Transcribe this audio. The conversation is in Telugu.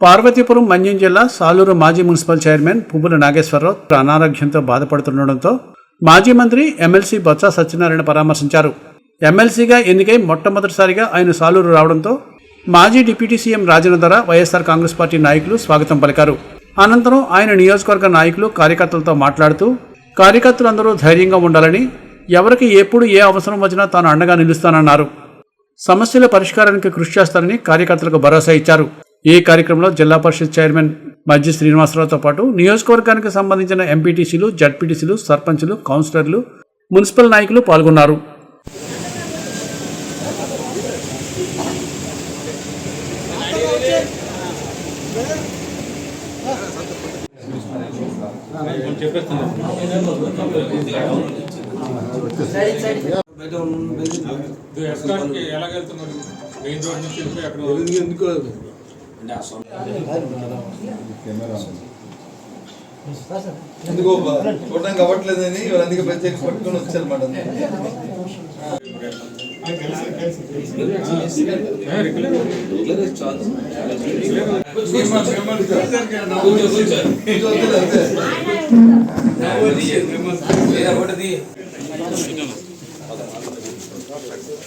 పార్వతీపురం మన్యం జిల్లా సాలూరు మాజీ మున్సిపల్ చైర్మన్ పువ్వుల నాగేశ్వరరావు అనారోగ్యంతో బాధపడుతుండటంతో మాజీ మంత్రి ఎమ్మెల్సీ బొత్స సత్యనారాయణ పరామర్శించారు. ఎమ్మెల్సీగా ఎన్నికై మొట్టమొదటిసారిగా ఆయన సాలూరు రావడంతో మాజీ deputy CM Rajendra YSR Congress party నాయకులు స్వాగతం పలికారు. అనంతరం ఆయన నియోజకవర్గ నాయకులు కార్యకర్తలతో మాట్లాడుతూ కార్యకర్తలందరూ ధైర్యంగా ఉండాలని ఎవరికి ఎప్పుడు ఏ అవసరం వచ్చినా తాను అండగా నిలుస్తానన్నారు. సమస్యల పరిష్కారానికి కృషి చేస్తారని కార్యకర్తలకు భరోసా ఇచ్చారు. ఈ కార్యక్రమంలో జిల్లా పరిషత్ చైర్మన్ మజ్జి శ్రీనివాసరావుతో పాటు నియోజకవర్గానికి సంబంధించిన ఎంపీటీసీలు జడ్పీటీసీలు సర్పంచులు కౌన్సిలర్లు మున్సిపల్ నాయకులు పాల్గొన్నారు. ఎస్కార్కి ఎందుకో చూడడానికి అవ్వట్లేదని వాళ్ళు అందుకే ప్రత్యేక పట్టుకొని వచ్చారన్నమాట రెగ్యులర్